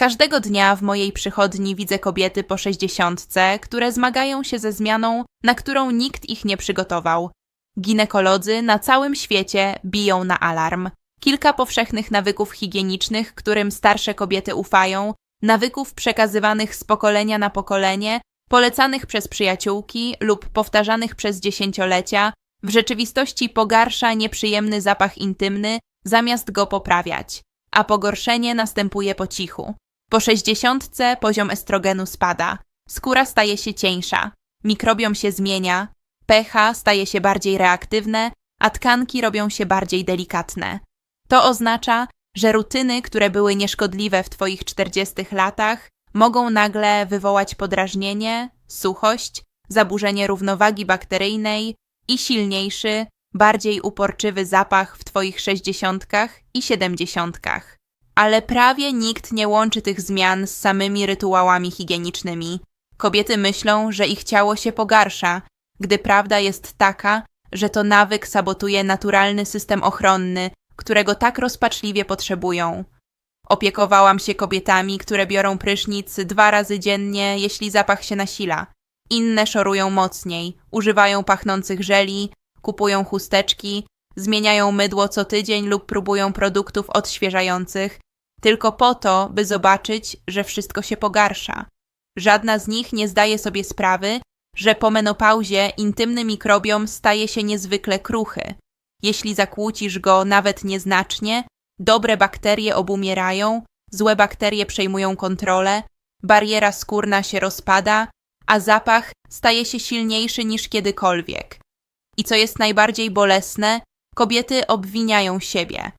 Każdego dnia w mojej przychodni widzę kobiety po sześćdziesiątce, które zmagają się ze zmianą, na którą nikt ich nie przygotował. Ginekolodzy na całym świecie biją na alarm. Kilka powszechnych nawyków higienicznych, którym starsze kobiety ufają, nawyków przekazywanych z pokolenia na pokolenie, polecanych przez przyjaciółki lub powtarzanych przez dziesięciolecia, w rzeczywistości pogarsza nieprzyjemny zapach intymny, zamiast go poprawiać, a pogorszenie następuje po cichu. Po sześćdziesiątce poziom estrogenu spada, skóra staje się cieńsza, mikrobiom się zmienia, pH staje się bardziej reaktywne, a tkanki robią się bardziej delikatne. To oznacza, że rutyny, które były nieszkodliwe w Twoich 40 latach, mogą nagle wywołać podrażnienie, suchość, zaburzenie równowagi bakteryjnej i silniejszy, bardziej uporczywy zapach w Twoich 60 i 70. Ale prawie nikt nie łączy tych zmian z samymi rytuałami higienicznymi. Kobiety myślą, że ich ciało się pogarsza, gdy prawda jest taka, że to nawyk sabotuje naturalny system ochronny, którego tak rozpaczliwie potrzebują. Opiekowałam się kobietami, które biorą prysznic dwa razy dziennie, jeśli zapach się nasila. Inne szorują mocniej, używają pachnących żeli, kupują chusteczki, zmieniają mydło co tydzień lub próbują produktów odświeżających, tylko po to, by zobaczyć, że wszystko się pogarsza. Żadna z nich nie zdaje sobie sprawy, że po menopauzie intymny mikrobiom staje się niezwykle kruchy. Jeśli zakłócisz go nawet nieznacznie, dobre bakterie obumierają, złe bakterie przejmują kontrolę, bariera skórna się rozpada, a zapach staje się silniejszy niż kiedykolwiek. I co jest najbardziej bolesne, kobiety obwiniają siebie.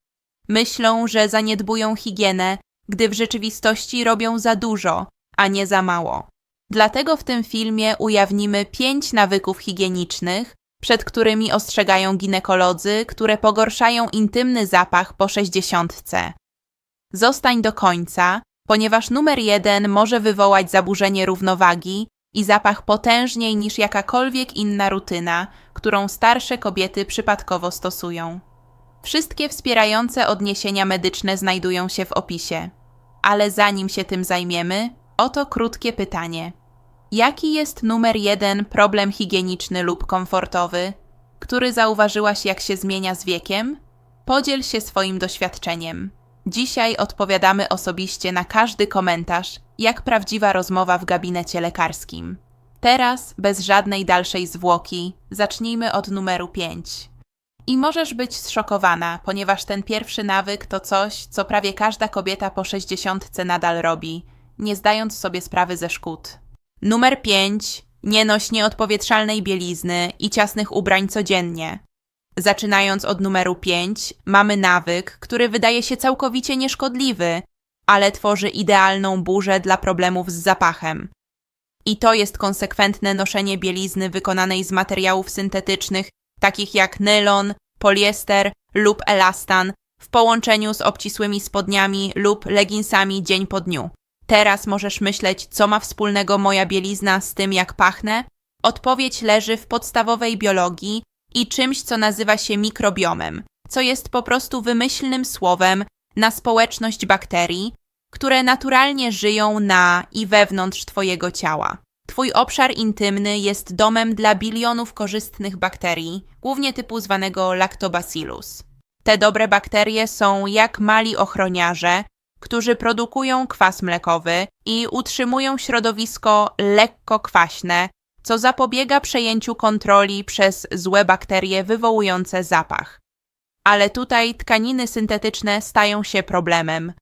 Myślą, że zaniedbują higienę, gdy w rzeczywistości robią za dużo, a nie za mało. Dlatego w tym filmie ujawnimy pięć nawyków higienicznych, przed którymi ostrzegają ginekolodzy, które pogorszają intymny zapach po sześćdziesiątce. Zostań do końca, ponieważ numer jeden może wywołać zaburzenie równowagi i zapach potężniej niż jakakolwiek inna rutyna, którą starsze kobiety przypadkowo stosują. Wszystkie wspierające odniesienia medyczne znajdują się w opisie. Ale zanim się tym zajmiemy, oto krótkie pytanie. Jaki jest numer jeden problem higieniczny lub komfortowy, który zauważyłaś, jak się zmienia z wiekiem? Podziel się swoim doświadczeniem. Dzisiaj odpowiadamy osobiście na każdy komentarz, jak prawdziwa rozmowa w gabinecie lekarskim. Teraz, bez żadnej dalszej zwłoki, zacznijmy od numeru 5. I możesz być zszokowana, ponieważ ten pierwszy nawyk to coś, co prawie każda kobieta po 60 nadal robi, nie zdając sobie sprawy ze szkód. Numer 5. Nie noś nieodpowietrzalnej bielizny i ciasnych ubrań codziennie. Zaczynając od numeru 5, mamy nawyk, który wydaje się całkowicie nieszkodliwy, ale tworzy idealną burzę dla problemów z zapachem. I to jest konsekwentne noszenie bielizny wykonanej z materiałów syntetycznych, takich jak nylon, poliester lub elastan, w połączeniu z obcisłymi spodniami lub leginsami dzień po dniu. Teraz możesz myśleć, co ma wspólnego moja bielizna z tym, jak pachnę? Odpowiedź leży w podstawowej biologii i czymś, co nazywa się mikrobiomem, co jest po prostu wymyślnym słowem na społeczność bakterii, które naturalnie żyją na i wewnątrz Twojego ciała. Twój obszar intymny jest domem dla bilionów korzystnych bakterii, głównie typu zwanego lactobacillus. Te dobre bakterie są jak mali ochroniarze, którzy produkują kwas mlekowy i utrzymują środowisko lekko kwaśne, co zapobiega przejęciu kontroli przez złe bakterie wywołujące zapach. Ale tutaj tkaniny syntetyczne stają się problemem.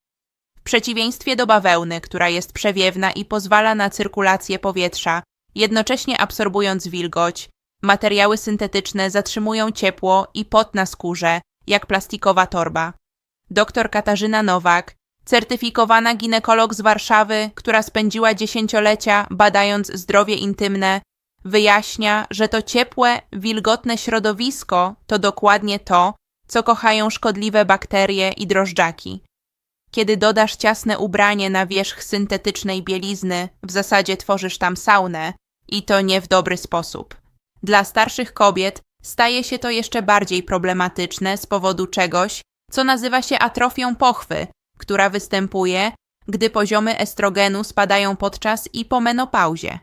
Przeciwieństwie do bawełny, która jest przewiewna i pozwala na cyrkulację powietrza, jednocześnie absorbując wilgoć, materiały syntetyczne zatrzymują ciepło i pot na skórze, jak plastikowa torba. Dr Katarzyna Nowak, certyfikowana ginekolog z Warszawy, która spędziła dziesięciolecia badając zdrowie intymne, wyjaśnia, że to ciepłe, wilgotne środowisko to dokładnie to, co kochają szkodliwe bakterie i drożdżaki. Kiedy dodasz ciasne ubranie na wierzch syntetycznej bielizny, w zasadzie tworzysz tam saunę i to nie w dobry sposób. Dla starszych kobiet staje się to jeszcze bardziej problematyczne z powodu czegoś, co nazywa się atrofią pochwy, która występuje, gdy poziomy estrogenu spadają podczas i po menopauzie.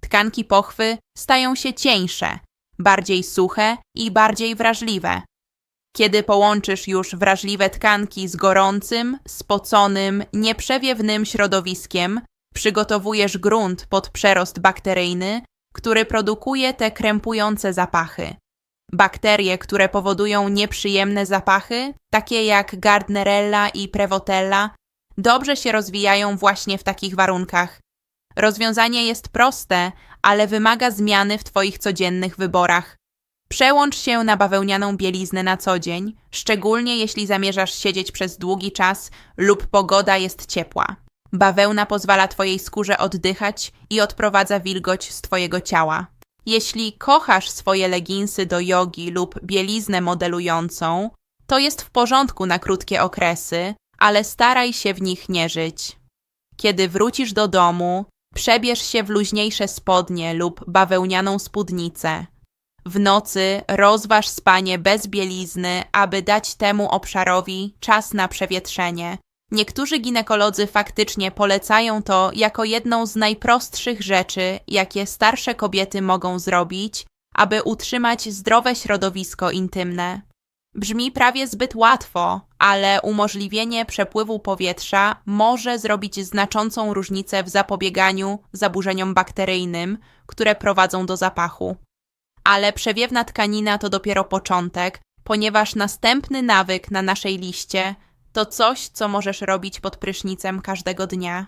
Tkanki pochwy stają się cieńsze, bardziej suche i bardziej wrażliwe. Kiedy połączysz już wrażliwe tkanki z gorącym, spoconym, nieprzewiewnym środowiskiem, przygotowujesz grunt pod przerost bakteryjny, który produkuje te krępujące zapachy. Bakterie, które powodują nieprzyjemne zapachy, takie jak Gardnerella i Prevotella, dobrze się rozwijają właśnie w takich warunkach. Rozwiązanie jest proste, ale wymaga zmiany w Twoich codziennych wyborach. Przełącz się na bawełnianą bieliznę na co dzień, szczególnie jeśli zamierzasz siedzieć przez długi czas lub pogoda jest ciepła. Bawełna pozwala Twojej skórze oddychać i odprowadza wilgoć z Twojego ciała. Jeśli kochasz swoje leginsy do jogi lub bieliznę modelującą, to jest w porządku na krótkie okresy, ale staraj się w nich nie żyć. Kiedy wrócisz do domu, przebierz się w luźniejsze spodnie lub bawełnianą spódnicę. W nocy rozważ spanie bez bielizny, aby dać temu obszarowi czas na przewietrzenie. Niektórzy ginekolodzy faktycznie polecają to jako jedną z najprostszych rzeczy, jakie starsze kobiety mogą zrobić, aby utrzymać zdrowe środowisko intymne. Brzmi prawie zbyt łatwo, ale umożliwienie przepływu powietrza może zrobić znaczącą różnicę w zapobieganiu zaburzeniom bakteryjnym, które prowadzą do zapachu. Ale przewiewna tkanina to dopiero początek, ponieważ następny nawyk na naszej liście to coś, co możesz robić pod prysznicem każdego dnia.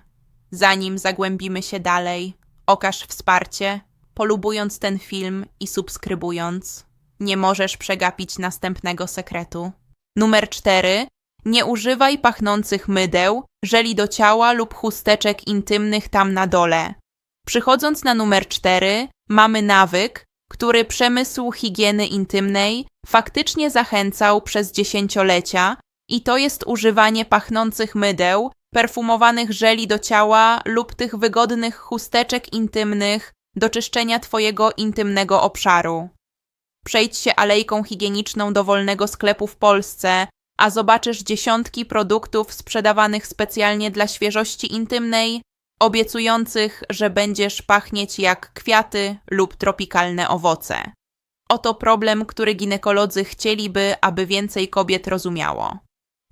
Zanim zagłębimy się dalej, okaż wsparcie, polubując ten film i subskrybując. Nie możesz przegapić następnego sekretu. Numer 4. Nie używaj pachnących mydeł, żeli do ciała lub chusteczek intymnych tam na dole. Przychodząc na numer 4, mamy nawyk, który przemysł higieny intymnej faktycznie zachęcał przez dziesięciolecia, i to jest używanie pachnących mydeł, perfumowanych żeli do ciała lub tych wygodnych chusteczek intymnych do czyszczenia Twojego intymnego obszaru. Przejdź się alejką higieniczną dowolnego sklepu w Polsce, a zobaczysz dziesiątki produktów sprzedawanych specjalnie dla świeżości intymnej, obiecujących, że będziesz pachnieć jak kwiaty lub tropikalne owoce. Oto problem, który ginekolodzy chcieliby, aby więcej kobiet rozumiało.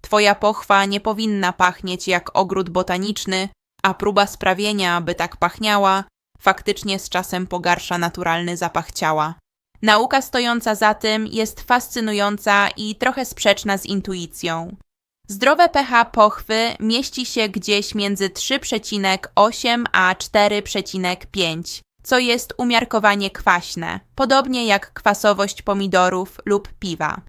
Twoja pochwa nie powinna pachnieć jak ogród botaniczny, a próba sprawienia, by tak pachniała, faktycznie z czasem pogarsza naturalny zapach ciała. Nauka stojąca za tym jest fascynująca i trochę sprzeczna z intuicją. Zdrowe pH pochwy mieści się gdzieś między 3,8 a 4,5, co jest umiarkowanie kwaśne, podobnie jak kwasowość pomidorów lub piwa.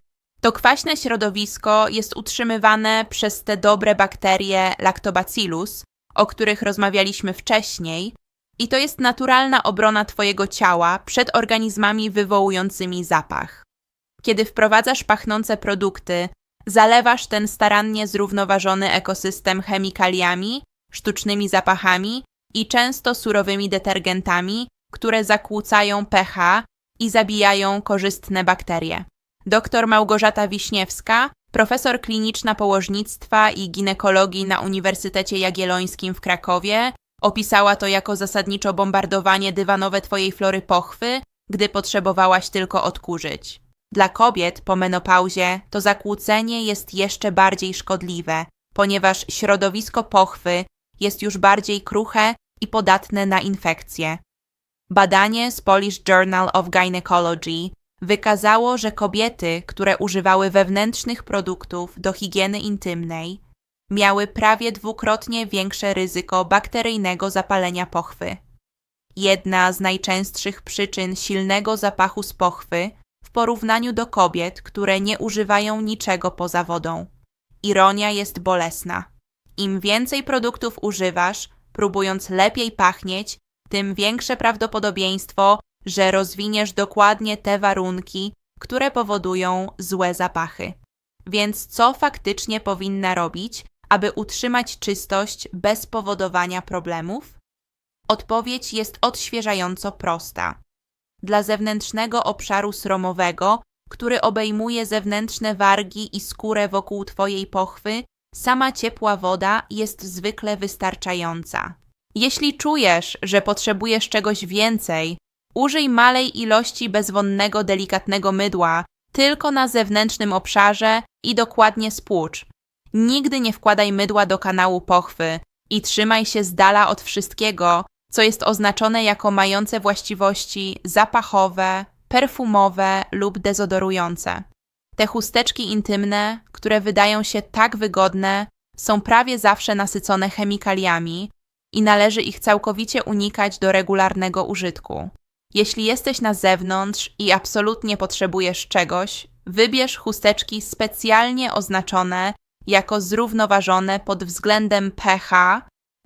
To kwaśne środowisko jest utrzymywane przez te dobre bakterie Lactobacillus, o których rozmawialiśmy wcześniej, i to jest naturalna obrona Twojego ciała przed organizmami wywołującymi zapach. Kiedy wprowadzasz pachnące produkty, zalewasz ten starannie zrównoważony ekosystem chemikaliami, sztucznymi zapachami i często surowymi detergentami, które zakłócają pH i zabijają korzystne bakterie. Dr Małgorzata Wiśniewska, profesor kliniczna położnictwa i ginekologii na Uniwersytecie Jagiellońskim w Krakowie, opisała to jako zasadniczo bombardowanie dywanowe twojej flory pochwy, gdy potrzebowałaś tylko odkurzyć. Dla kobiet po menopauzie to zakłócenie jest jeszcze bardziej szkodliwe, ponieważ środowisko pochwy jest już bardziej kruche i podatne na infekcje. Badanie z Polish Journal of Gynecology wykazało, że kobiety, które używały wewnętrznych produktów do higieny intymnej, miały prawie dwukrotnie większe ryzyko bakteryjnego zapalenia pochwy. Jedna z najczęstszych przyczyn silnego zapachu z pochwy porównaniu do kobiet, które nie używają niczego poza wodą. Ironia jest bolesna. Im więcej produktów używasz, próbując lepiej pachnieć, tym większe prawdopodobieństwo, że rozwiniesz dokładnie te warunki, które powodują złe zapachy. Więc co faktycznie powinna robić, aby utrzymać czystość bez powodowania problemów? Odpowiedź jest odświeżająco prosta. Dla zewnętrznego obszaru sromowego, który obejmuje zewnętrzne wargi i skórę wokół Twojej pochwy, sama ciepła woda jest zwykle wystarczająca. Jeśli czujesz, że potrzebujesz czegoś więcej, użyj malej ilości bezwonnego, delikatnego mydła tylko na zewnętrznym obszarze i dokładnie spłucz. Nigdy nie wkładaj mydła do kanału pochwy i trzymaj się z dala od wszystkiego, co jest oznaczone jako mające właściwości zapachowe, perfumowe lub dezodorujące. Te chusteczki intymne, które wydają się tak wygodne, są prawie zawsze nasycone chemikaliami i należy ich całkowicie unikać do regularnego użytku. Jeśli jesteś na zewnątrz i absolutnie potrzebujesz czegoś, wybierz chusteczki specjalnie oznaczone jako zrównoważone pod względem pH,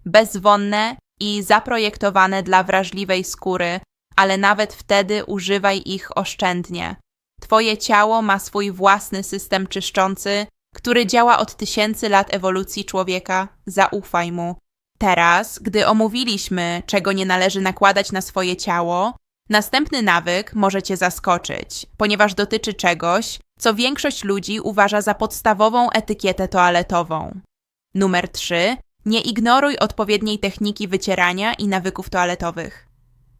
bezwonne i zaprojektowane dla wrażliwej skóry, ale nawet wtedy używaj ich oszczędnie. Twoje ciało ma swój własny system czyszczący, który działa od tysięcy lat ewolucji człowieka. Zaufaj mu. Teraz, gdy omówiliśmy, czego nie należy nakładać na swoje ciało, następny nawyk może Cię zaskoczyć, ponieważ dotyczy czegoś, co większość ludzi uważa za podstawową etykietę toaletową. Numer 3. Nie ignoruj odpowiedniej techniki wycierania i nawyków toaletowych.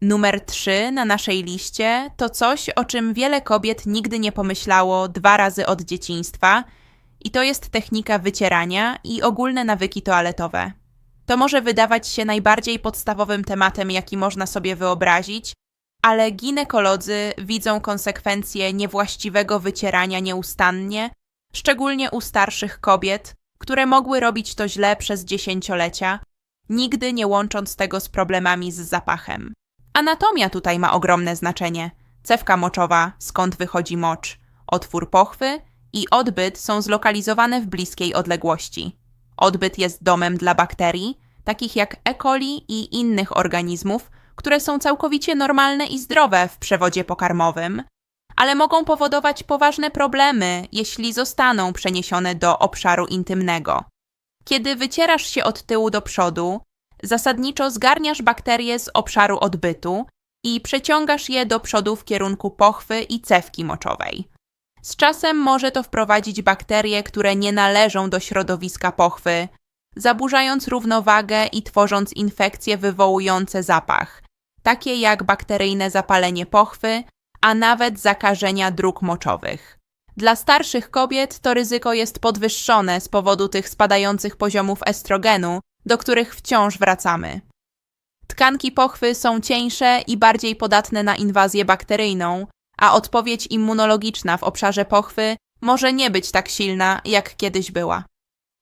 Numer 3 na naszej liście to coś, o czym wiele kobiet nigdy nie pomyślało dwa razy od dzieciństwa, i to jest technika wycierania i ogólne nawyki toaletowe. To może wydawać się najbardziej podstawowym tematem, jaki można sobie wyobrazić, ale ginekolodzy widzą konsekwencje niewłaściwego wycierania nieustannie, szczególnie u starszych kobiet, które mogły robić to źle przez dziesięciolecia, nigdy nie łącząc tego z problemami z zapachem. Anatomia tutaj ma ogromne znaczenie. Cewka moczowa, skąd wychodzi mocz, otwór pochwy i odbyt są zlokalizowane w bliskiej odległości. Odbyt jest domem dla bakterii, takich jak E. coli i innych organizmów, które są całkowicie normalne i zdrowe w przewodzie pokarmowym, ale mogą powodować poważne problemy, jeśli zostaną przeniesione do obszaru intymnego. Kiedy wycierasz się od tyłu do przodu, zasadniczo zgarniasz bakterie z obszaru odbytu i przeciągasz je do przodu w kierunku pochwy i cewki moczowej. Z czasem może to wprowadzić bakterie, które nie należą do środowiska pochwy, zaburzając równowagę i tworząc infekcje wywołujące zapach, takie jak bakteryjne zapalenie pochwy, a nawet zakażenia dróg moczowych. Dla starszych kobiet to ryzyko jest podwyższone z powodu tych spadających poziomów estrogenu, do których wciąż wracamy. Tkanki pochwy są cieńsze i bardziej podatne na inwazję bakteryjną, a odpowiedź immunologiczna w obszarze pochwy może nie być tak silna, jak kiedyś była.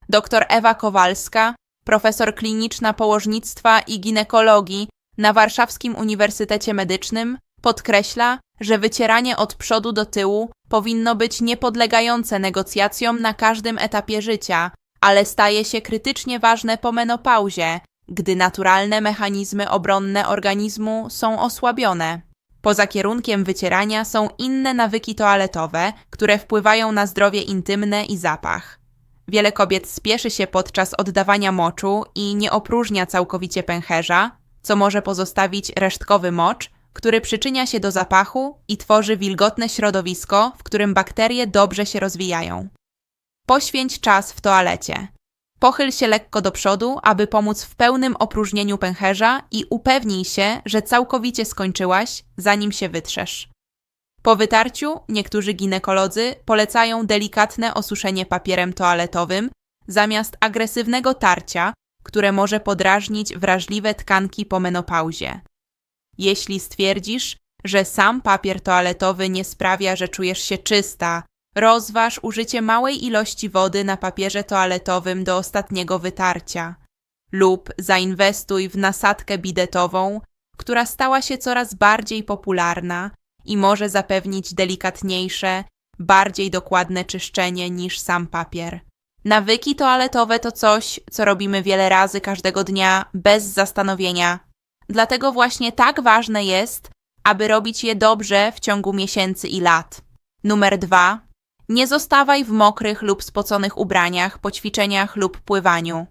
Dr Ewa Kowalska, profesor kliniczna położnictwa i ginekologii na Warszawskim Uniwersytecie Medycznym, podkreśla, że wycieranie od przodu do tyłu powinno być niepodlegające negocjacjom na każdym etapie życia, ale staje się krytycznie ważne po menopauzie, gdy naturalne mechanizmy obronne organizmu są osłabione. Poza kierunkiem wycierania są inne nawyki toaletowe, które wpływają na zdrowie intymne i zapach. Wiele kobiet spieszy się podczas oddawania moczu i nie opróżnia całkowicie pęcherza, co może pozostawić resztkowy mocz, który przyczynia się do zapachu i tworzy wilgotne środowisko, w którym bakterie dobrze się rozwijają. Poświęć czas w toalecie. Pochyl się lekko do przodu, aby pomóc w pełnym opróżnieniu pęcherza i upewnij się, że całkowicie skończyłaś, zanim się wytrzesz. Po wytarciu niektórzy ginekolodzy polecają delikatne osuszenie papierem toaletowym zamiast agresywnego tarcia, które może podrażnić wrażliwe tkanki po menopauzie. Jeśli stwierdzisz, że sam papier toaletowy nie sprawia, że czujesz się czysta, Rozważ użycie małej ilości wody na papierze toaletowym do ostatniego wytarcia. Lub zainwestuj w nasadkę bidetową, która stała się coraz bardziej popularna i może zapewnić delikatniejsze, bardziej dokładne czyszczenie niż sam papier. Nawyki toaletowe to coś, co robimy wiele razy każdego dnia bez zastanowienia. Dlatego właśnie tak ważne jest, aby robić je dobrze w ciągu miesięcy i lat. Numer dwa nie zostawaj w mokrych lub spoconych ubraniach po ćwiczeniach lub pływaniu.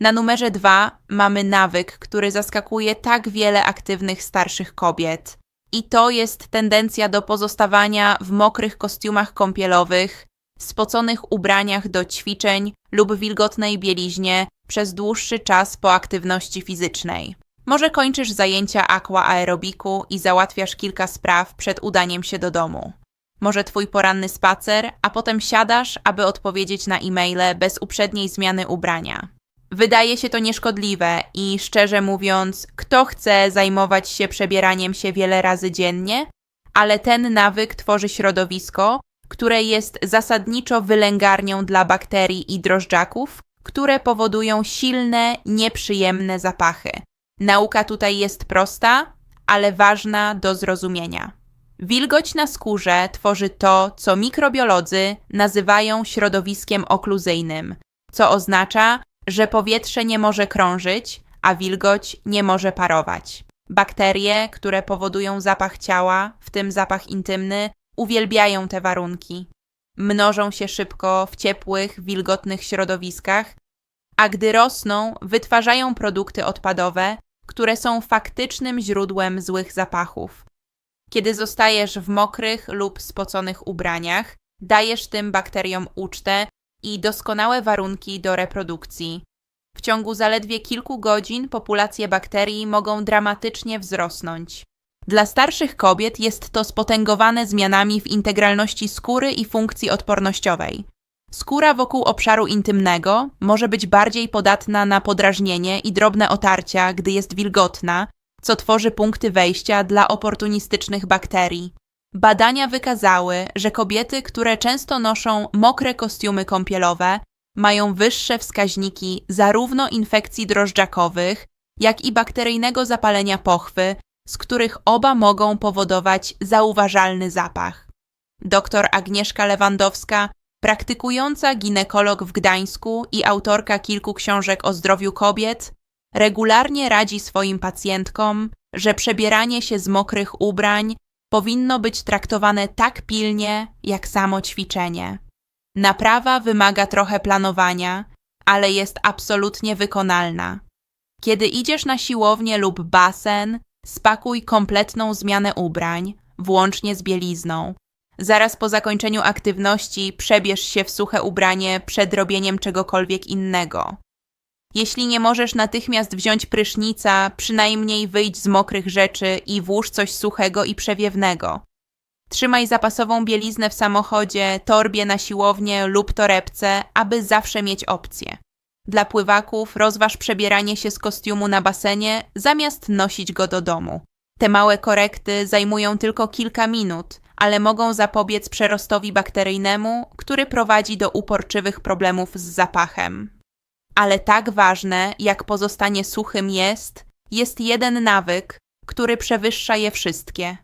Na numerze dwa mamy nawyk, który zaskakuje tak wiele aktywnych starszych kobiet. I to jest tendencja do pozostawania w mokrych kostiumach kąpielowych spoconych ubraniach do ćwiczeń lub wilgotnej bieliźnie przez dłuższy czas po aktywności fizycznej. Może kończysz zajęcia aqua aerobiku i załatwiasz kilka spraw przed udaniem się do domu. Może twój poranny spacer, a potem siadasz, aby odpowiedzieć na e-maile bez uprzedniej zmiany ubrania. Wydaje się to nieszkodliwe i szczerze mówiąc, kto chce zajmować się przebieraniem się wiele razy dziennie, ale ten nawyk tworzy środowisko, które jest zasadniczo wylęgarnią dla bakterii i drożdżaków, które powodują silne, nieprzyjemne zapachy. Nauka tutaj jest prosta, ale ważna do zrozumienia. Wilgoć na skórze tworzy to, co mikrobiolodzy nazywają środowiskiem okluzyjnym, co oznacza, że powietrze nie może krążyć, a wilgoć nie może parować. Bakterie, które powodują zapach ciała, w tym zapach intymny, uwielbiają te warunki. Mnożą się szybko w ciepłych, wilgotnych środowiskach, a gdy rosną, wytwarzają produkty odpadowe, które są faktycznym źródłem złych zapachów. Kiedy zostajesz w mokrych lub spoconych ubraniach, dajesz tym bakteriom ucztę i doskonałe warunki do reprodukcji. W ciągu zaledwie kilku godzin populacje bakterii mogą dramatycznie wzrosnąć. Dla starszych kobiet jest to spotęgowane zmianami w integralności skóry i funkcji odpornościowej. Skóra wokół obszaru intymnego może być bardziej podatna na podrażnienie i drobne otarcia, gdy jest wilgotna, co tworzy punkty wejścia dla oportunistycznych bakterii. Badania wykazały, że kobiety, które często noszą mokre kostiumy kąpielowe, mają wyższe wskaźniki zarówno infekcji drożdżakowych, jak i bakteryjnego zapalenia pochwy, z których oba mogą powodować zauważalny zapach. Dr Agnieszka Lewandowska, praktykująca ginekolog w Gdańsku i autorka kilku książek o zdrowiu kobiet, regularnie radzi swoim pacjentkom, że przebieranie się z mokrych ubrań powinno być traktowane tak pilnie, jak samo ćwiczenie. Naprawa wymaga trochę planowania, ale jest absolutnie wykonalna. Kiedy idziesz na siłownię lub basen, spakuj kompletną zmianę ubrań, włącznie z bielizną. Zaraz po zakończeniu aktywności przebierz się w suche ubranie przed robieniem czegokolwiek innego. Jeśli nie możesz natychmiast wziąć prysznica, przynajmniej wyjdź z mokrych rzeczy i włóż coś suchego i przewiewnego. Trzymaj zapasową bieliznę w samochodzie, torbie na siłownię lub torebce, aby zawsze mieć opcję. Dla pływaków rozważ przebieranie się z kostiumu na basenie, zamiast nosić go do domu. Te małe korekty zajmują tylko kilka minut, ale mogą zapobiec przerostowi bakteryjnemu, który prowadzi do uporczywych problemów z zapachem. Ale tak ważne, jak pozostanie suchym jest, jest jeden nawyk, który przewyższa je wszystkie.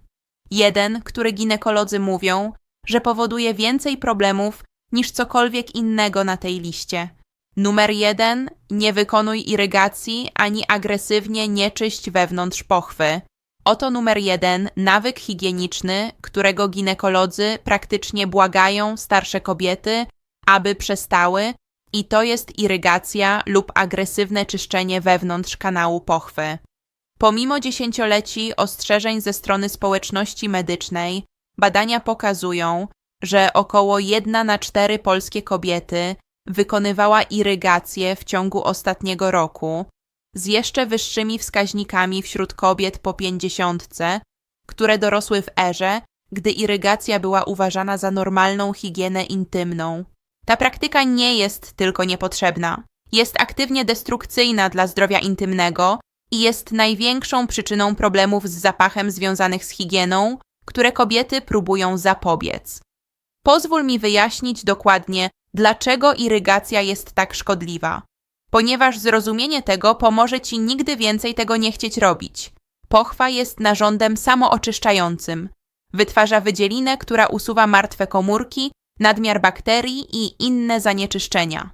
Jeden, który ginekolodzy mówią, że powoduje więcej problemów niż cokolwiek innego na tej liście. Numer jeden: nie wykonuj irygacji ani agresywnie nie czyść wewnątrz pochwy. Oto numer jeden: nawyk higieniczny, którego ginekolodzy praktycznie błagają starsze kobiety, aby przestały, i to jest irygacja lub agresywne czyszczenie wewnątrz kanału pochwy. Pomimo dziesięcioleci ostrzeżeń ze strony społeczności medycznej, badania pokazują, że około 1 na 4 polskie kobiety wykonywała irygację w ciągu ostatniego roku, z jeszcze wyższymi wskaźnikami wśród kobiet po pięćdziesiątce, które dorosły w erze, gdy irygacja była uważana za normalną higienę intymną. Ta praktyka nie jest tylko niepotrzebna, jest aktywnie destrukcyjna dla zdrowia intymnego i jest największą przyczyną problemów z zapachem związanych z higieną, które kobiety próbują zapobiec. Pozwól mi wyjaśnić dokładnie, dlaczego irygacja jest tak szkodliwa. Ponieważ zrozumienie tego pomoże ci nigdy więcej tego nie chcieć robić. Pochwa jest narządem samooczyszczającym. Wytwarza wydzielinę, która usuwa martwe komórki, nadmiar bakterii i inne zanieczyszczenia.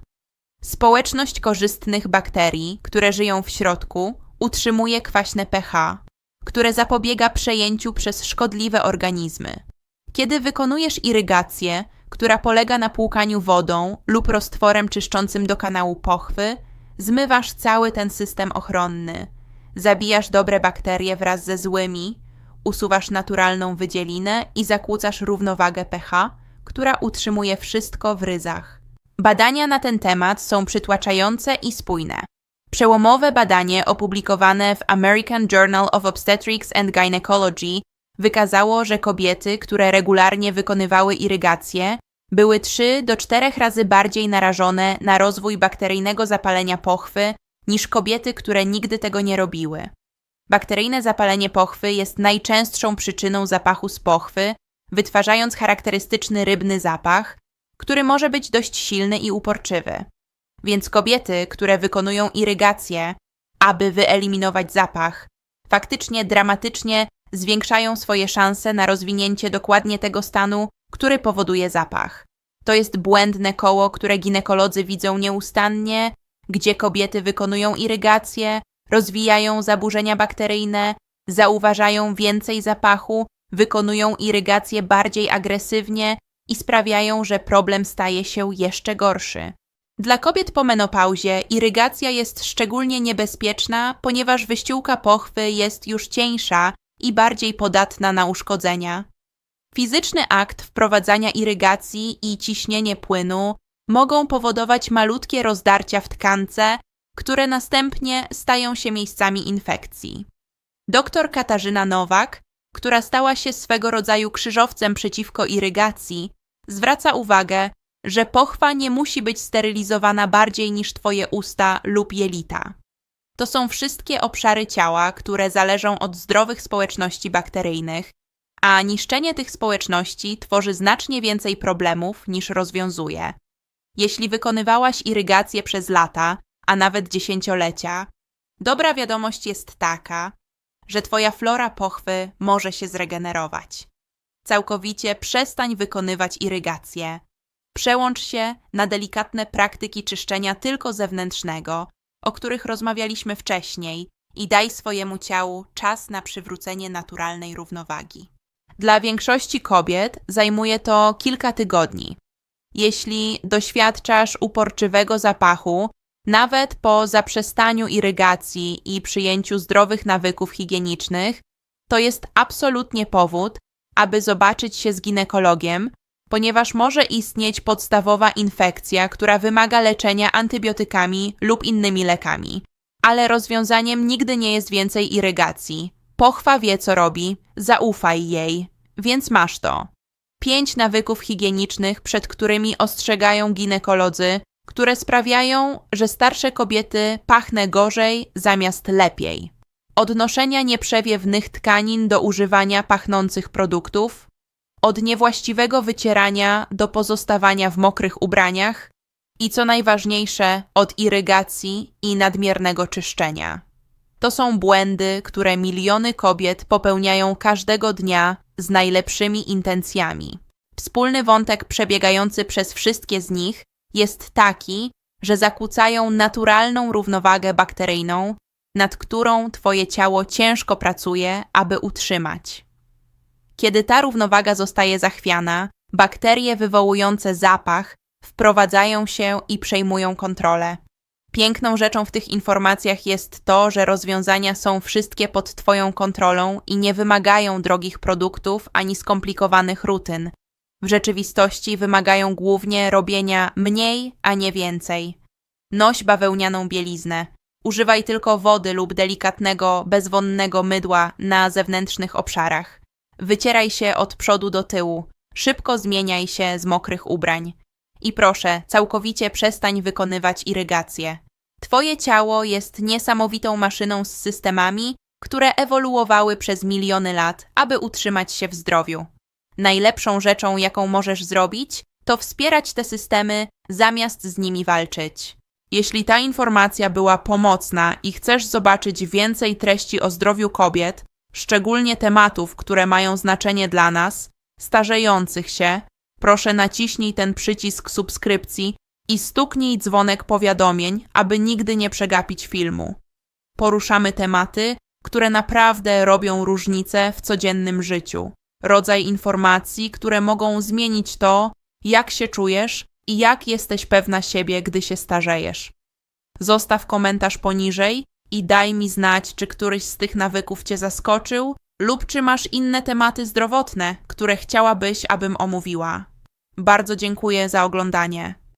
Społeczność korzystnych bakterii, które żyją w środku, utrzymuje kwaśne pH, które zapobiega przejęciu przez szkodliwe organizmy. Kiedy wykonujesz irygację, która polega na płukaniu wodą lub roztworem czyszczącym do kanału pochwy, zmywasz cały ten system ochronny. Zabijasz dobre bakterie wraz ze złymi, usuwasz naturalną wydzielinę i zakłócasz równowagę pH, która utrzymuje wszystko w ryzach. Badania na ten temat są przytłaczające i spójne. Przełomowe badanie opublikowane w American Journal of Obstetrics and Gynecology wykazało, że kobiety, które regularnie wykonywały irygację, były 3 do 4 razy bardziej narażone na rozwój bakteryjnego zapalenia pochwy niż kobiety, które nigdy tego nie robiły. Bakteryjne zapalenie pochwy jest najczęstszą przyczyną zapachu z pochwy, wytwarzając charakterystyczny rybny zapach, który może być dość silny i uporczywy. Więc kobiety, które wykonują irygację, aby wyeliminować zapach, faktycznie dramatycznie zwiększają swoje szanse na rozwinięcie dokładnie tego stanu, który powoduje zapach. To jest błędne koło, które ginekolodzy widzą nieustannie, gdzie kobiety wykonują irygację, rozwijają zaburzenia bakteryjne, zauważają więcej zapachu, wykonują irygację bardziej agresywnie i sprawiają, że problem staje się jeszcze gorszy. Dla kobiet po menopauzie irygacja jest szczególnie niebezpieczna, ponieważ wyściółka pochwy jest już cieńsza i bardziej podatna na uszkodzenia. Fizyczny akt wprowadzania irygacji i ciśnienie płynu mogą powodować malutkie rozdarcia w tkance, które następnie stają się miejscami infekcji. Doktor Katarzyna Nowak, która stała się swego rodzaju krzyżowcem przeciwko irygacji, zwraca uwagę, że pochwa nie musi być sterylizowana bardziej niż Twoje usta lub jelita. To są wszystkie obszary ciała, które zależą od zdrowych społeczności bakteryjnych, a niszczenie tych społeczności tworzy znacznie więcej problemów niż rozwiązuje. Jeśli wykonywałaś irygację przez lata, a nawet dziesięciolecia, dobra wiadomość jest taka, że Twoja flora pochwy może się zregenerować. Całkowicie przestań wykonywać irygację. Przełącz się na delikatne praktyki czyszczenia tylko zewnętrznego, o których rozmawialiśmy wcześniej, i daj swojemu ciału czas na przywrócenie naturalnej równowagi. Dla większości kobiet zajmuje to kilka tygodni. Jeśli doświadczasz uporczywego zapachu, nawet po zaprzestaniu irygacji i przyjęciu zdrowych nawyków higienicznych, to jest absolutnie powód, aby zobaczyć się z ginekologiem, ponieważ może istnieć podstawowa infekcja, która wymaga leczenia antybiotykami lub innymi lekami. Ale rozwiązaniem nigdy nie jest więcej irygacji. Pochwa wie, co robi, zaufaj jej, więc masz to. Pięć nawyków higienicznych, przed którymi ostrzegają ginekolodzy, które sprawiają, że starsze kobiety pachną gorzej zamiast lepiej. Odnoszenia nieprzewiewnych tkanin do używania pachnących produktów, od niewłaściwego wycierania do pozostawania w mokrych ubraniach i co najważniejsze, od irygacji i nadmiernego czyszczenia. To są błędy, które miliony kobiet popełniają każdego dnia z najlepszymi intencjami. Wspólny wątek przebiegający przez wszystkie z nich jest taki, że zakłócają naturalną równowagę bakteryjną, nad którą Twoje ciało ciężko pracuje, aby utrzymać. Kiedy ta równowaga zostaje zachwiana, bakterie wywołujące zapach wprowadzają się i przejmują kontrolę. Piękną rzeczą w tych informacjach jest to, że rozwiązania są wszystkie pod Twoją kontrolą i nie wymagają drogich produktów ani skomplikowanych rutyn. W rzeczywistości wymagają głównie robienia mniej, a nie więcej. Noś bawełnianą bieliznę. Używaj tylko wody lub delikatnego, bezwonnego mydła na zewnętrznych obszarach. Wycieraj się od przodu do tyłu. Szybko zmieniaj się z mokrych ubrań. I proszę, całkowicie przestań wykonywać irygację. Twoje ciało jest niesamowitą maszyną z systemami, które ewoluowały przez miliony lat, aby utrzymać się w zdrowiu. Najlepszą rzeczą, jaką możesz zrobić, to wspierać te systemy zamiast z nimi walczyć. Jeśli ta informacja była pomocna i chcesz zobaczyć więcej treści o zdrowiu kobiet, szczególnie tematów, które mają znaczenie dla nas, starzejących się, proszę naciśnij ten przycisk subskrypcji i stuknij dzwonek powiadomień, aby nigdy nie przegapić filmu. Poruszamy tematy, które naprawdę robią różnicę w codziennym życiu. Rodzaj informacji, które mogą zmienić to, jak się czujesz i jak jesteś pewna siebie, gdy się starzejesz. Zostaw komentarz poniżej i daj mi znać, czy któryś z tych nawyków Cię zaskoczył lub czy masz inne tematy zdrowotne, które chciałabyś, abym omówiła. Bardzo dziękuję za oglądanie.